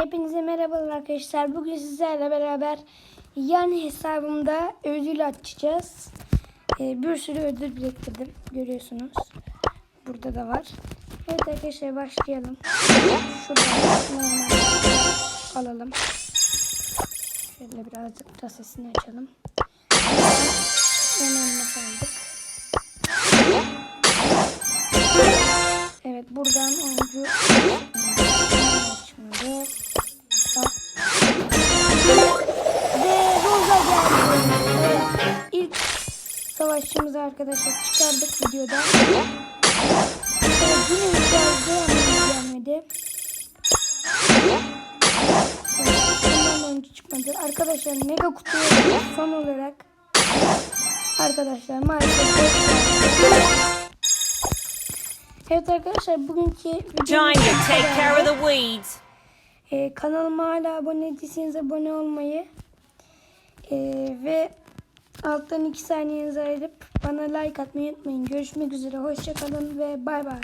Hepinize merhabalar arkadaşlar. Bugün sizlerle beraber yan hesabımda ödül açacağız. Ee, bir sürü ödül biriktirdim. Görüyorsunuz. Burada da var. Evet arkadaşlar başlayalım. Şuradan alalım. Şöyle birazcık da sesini açalım. Önemli savaşçımızı arkadaşlar çıkardık videoda. Evet, yine ama gelmedi. Evet, bundan önce çıkmadı. Arkadaşlar mega kutuya son olarak arkadaşlar maalesef. Evet arkadaşlar bugünkü bu take care of the weeds. Ee, kanalıma hala abone değilseniz abone olmayı ee, ve alttan 2 saniyenizi ayırıp bana like atmayı unutmayın. Görüşmek üzere. Hoşçakalın ve bay bay.